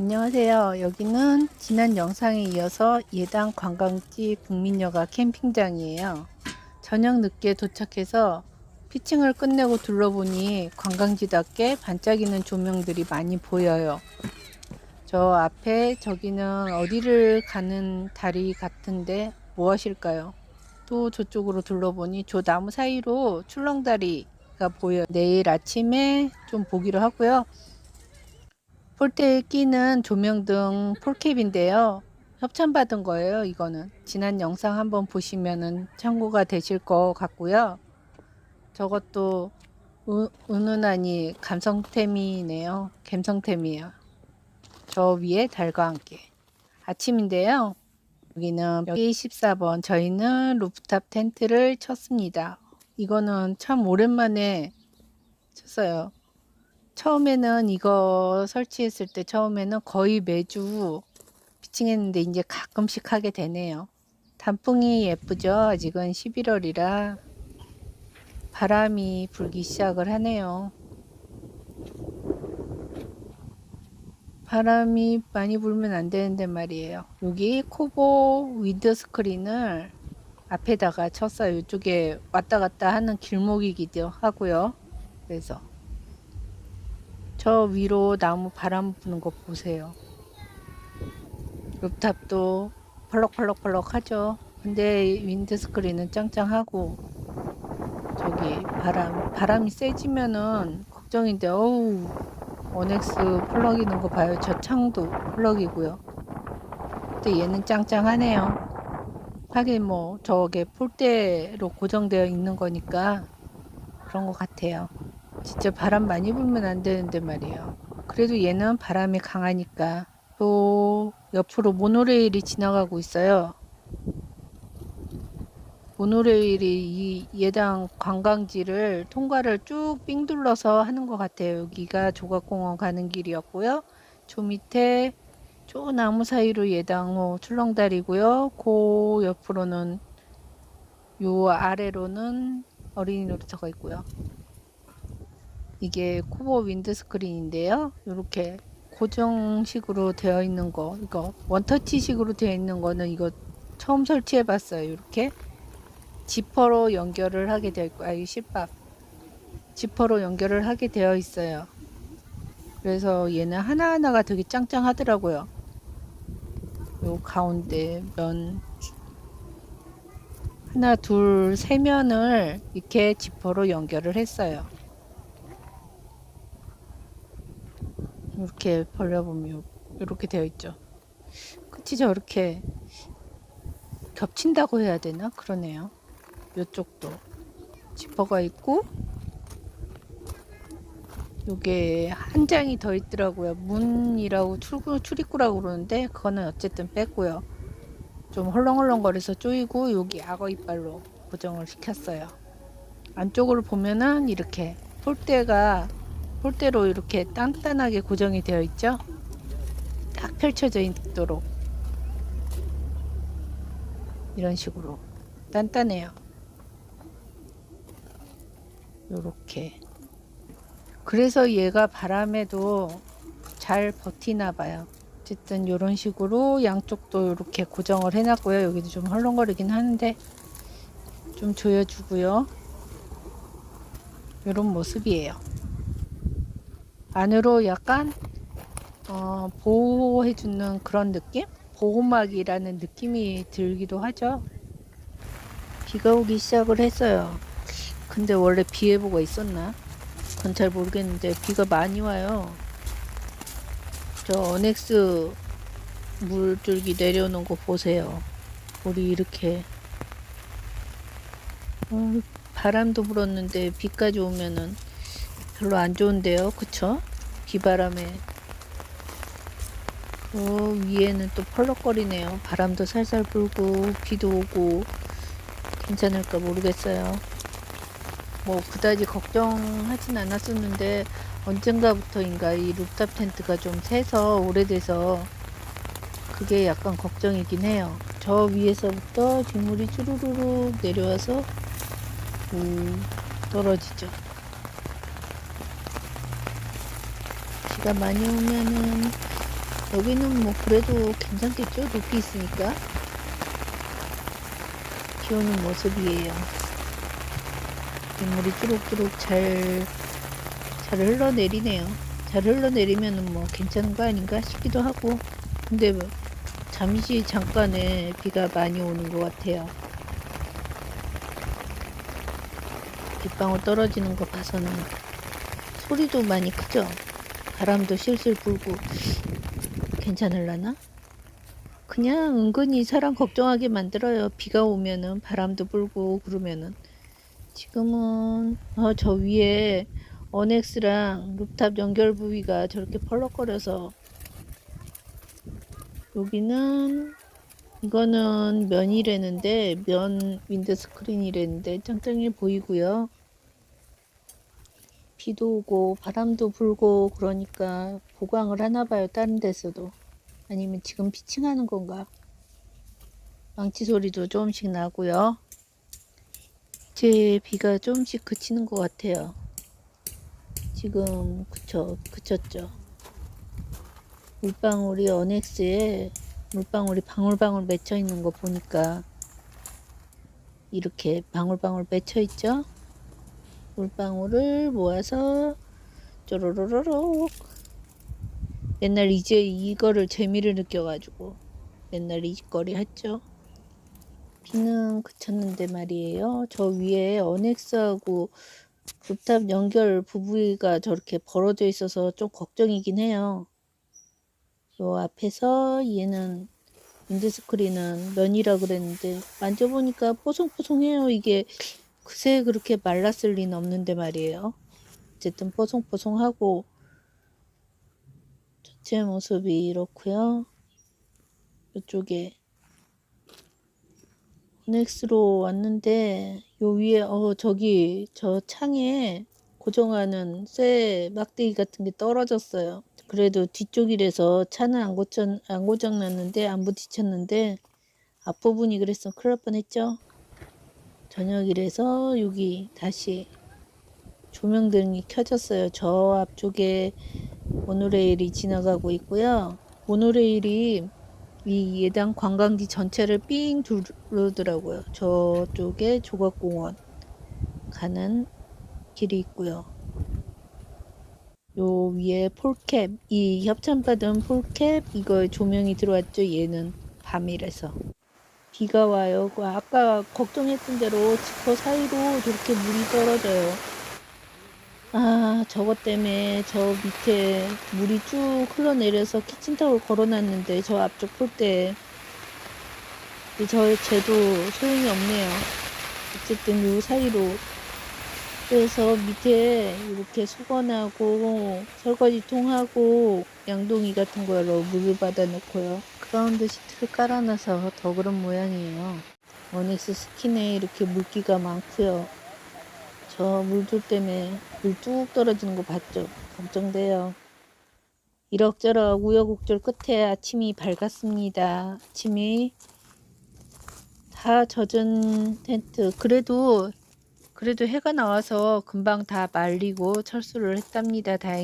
안녕하세요. 여기는 지난 영상에 이어서 예당 관광지 국민여가 캠핑장이에요. 저녁 늦게 도착해서 피칭을 끝내고 둘러보니 관광지답게 반짝이는 조명들이 많이 보여요. 저 앞에 저기는 어디를 가는 다리 같은데 무엇일까요? 또 저쪽으로 둘러보니 저 나무 사이로 출렁다리가 보여요. 내일 아침에 좀 보기로 하고요. 폴대에 끼는 조명등 폴캡인데요. 협찬받은 거예요, 이거는. 지난 영상 한번 보시면은 참고가 되실 것 같고요. 저것도 으, 은은하니 감성템이네요. 감성템이에요. 저 위에 달과 함께. 아침인데요. 여기는 여기 14번. 저희는 루프탑 텐트를 쳤습니다. 이거는 참 오랜만에 쳤어요. 처음에는 이거 설치했을 때 처음에는 거의 매주 피칭했는데 이제 가끔씩 하게 되네요. 단풍이 예쁘죠? 아직은 11월이라 바람이 불기 시작을 하네요. 바람이 많이 불면 안 되는데 말이에요. 여기 코보 윈드 스크린을 앞에다가 쳤어요. 이쪽에 왔다 갔다 하는 길목이기도 하고요. 그래서 저 위로 나무 바람 부는 거 보세요. 루프탑도 펄럭펄럭펄럭 하죠. 근데 윈드 스크린은 짱짱하고 저기 바람 바람이 세지면은 걱정인데 어우 원엑스 펄럭이는 거 봐요. 저 창도 펄럭이고요. 근데 얘는 짱짱하네요. 하긴 뭐 저게 폴대로 고정되어 있는 거니까 그런 것 같아요. 진짜 바람 많이 불면 안 되는데 말이에요. 그래도 얘는 바람이 강하니까 또 옆으로 모노레일이 지나가고 있어요. 모노레일이 이 예당 관광지를 통과를 쭉 삥 둘러서 하는 것 같아요. 여기가 조각공원 가는 길이었고요. 저 밑에 저 나무 사이로 예당호 출렁다리고요. 그 옆으로는 요 아래로는 어린이 놀이터가 있고요. 이게 코보 윈드 스크린인데요. 이렇게 고정식으로 되어 있는 거, 이거 원터치식으로 되어 있는 거는 이거 처음 설치해 봤어요. 이렇게 지퍼로 연결을 하게 되어 있고, 아, 이 실밥. 지퍼로 연결을 하게 되어 있어요. 그래서 얘는 하나하나가 되게 짱짱하더라고요. 요 가운데 면 하나, 둘, 세 면을 이렇게 지퍼로 연결을 했어요. 이렇게 벌려보면 이렇게 되어 있죠. 끝이 저렇게 겹친다고 해야 되나? 그러네요. 이쪽도 지퍼가 있고 요게 한 장이 더 있더라고요. 문이라고 출구, 출입구라고 그러는데 그거는 어쨌든 뺐고요. 좀 헐렁헐렁거려서 쪼이고 여기 악어 이빨로 고정을 시켰어요. 안쪽으로 보면은 이렇게 폴대가 폴대로 이렇게 단단하게 고정이 되어 있죠. 딱 펼쳐져 있도록 이런 식으로 단단해요. 요렇게 그래서 얘가 바람에도 잘 버티나 봐요. 어쨌든 이런 식으로 양쪽도 이렇게 고정을 해놨고요. 여기도 좀 헐렁거리긴 하는데 좀 조여주고요. 이런 모습이에요. 안으로 약간 어, 보호해주는 그런 느낌? 보호막이라는 느낌이 들기도 하죠. 비가 오기 시작을 했어요. 근데 원래 비 예보가 있었나? 그건 잘 모르겠는데 비가 많이 와요. 저 어넥스 물줄기 내려오는 거 보세요. 우리 이렇게 어, 바람도 불었는데 비까지 오면은 별로 안 좋은데요. 그쵸? 비바람에 어, 위에는 또 펄럭거리네요. 바람도 살살 불고 비도 오고 괜찮을까 모르겠어요. 뭐 그다지 걱정하진 않았었는데 언젠가부터인가 이 루프탑 텐트가 좀 새서 오래돼서 그게 약간 걱정이긴 해요. 저 위에서부터 빗물이 쭈루루루 내려와서 음, 떨어지죠. 비가 많이 오면은 여기는 뭐 그래도 괜찮겠죠? 높이 있으니까. 비 오는 모습이에요. 빗물이 쭈룩쭈룩 잘, 잘 흘러내리네요. 잘 흘러내리면 뭐 괜찮은 거 아닌가 싶기도 하고. 근데 뭐 잠시 잠깐에 비가 많이 오는 것 같아요. 빗방울 떨어지는 거 봐서는 소리도 많이 크죠? 바람도 실실 불고 괜찮을라나? 그냥 은근히 사람 걱정하게 만들어요. 비가 오면은 바람도 불고 그러면은 지금은 어, 저 위에 어넥스랑 루프탑 연결 부위가 저렇게 펄럭거려서 여기는 이거는 면이라는데 면 윈드 스크린이라는데 짱짱해 보이고요. 비도 오고 바람도 불고 그러니까 보강을 하나 봐요. 다른 데서도. 아니면 지금 피칭하는 건가? 망치 소리도 조금씩 나고요. 이제 비가 조금씩 그치는 것 같아요. 지금 그쳐 그쳤죠. 물방울이 어넥스에 물방울이 방울방울 맺혀 있는 거 보니까 이렇게 방울방울 맺혀 있죠. 물방울을 모아서 쪼로로로록 옛날 이제 이거를 재미를 느껴가지고 옛날 이거리 했죠. 비는 그쳤는데 말이에요. 저 위에 어넥스하고 루탑 연결 부부가 저렇게 벌어져 있어서 좀 걱정이긴 해요. 요 앞에서 얘는 윈드스크린은 면이라 그랬는데 만져보니까 뽀송뽀송해요. 이게 그새 그렇게 말랐을 리는 없는데 말이에요. 어쨌든 뽀송뽀송하고 전체 모습이 이렇고요. 이쪽에 넥스로 왔는데 요 위에 어 저기 저 창에 고정하는 쇠 막대기 같은 게 떨어졌어요. 그래도 뒤쪽이라서 차는 안 고쳐 안 고장 났는데 안 부딪혔는데 앞부분이 그래서 큰일 날 뻔했죠. 저녁이라서 여기 다시 조명등이 켜졌어요. 저 앞쪽에 모노레일이 지나가고 있고요. 모노레일이 이 예당 관광지 전체를 삥 두르더라고요. 저쪽에 조각공원 가는 길이 있고요. 요 위에 폴캡, 이 협찬받은 폴캡 이거 조명이 들어왔죠. 얘는 밤이라서 비가 와요. 그 아까 걱정했던 대로 지퍼 사이로 저렇게 물이 떨어져요. 아, 저것 때문에 저 밑에 물이 쭉 흘러내려서 키친타올 걸어놨는데 저 앞쪽 폴대 저 쟤도 소용이 없네요. 어쨌든 요 사이로 그래서 밑에 이렇게 수건하고 설거지통하고 양동이 같은 거로 물을 받아 놓고요. 그라운드 시트를 깔아놔서 더 그런 모양이에요. 원엑스 스킨에 이렇게 물기가 많고요. 저 물들 때문에 물뚝 떨어지는 거 봤죠? 걱정돼요. 이럭저럭 우여곡절 끝에 아침이 밝았습니다. 아침이 다 젖은 텐트. 그래도 그래도 해가 나와서 금방 다 말리고 철수를 했답니다. 다행히.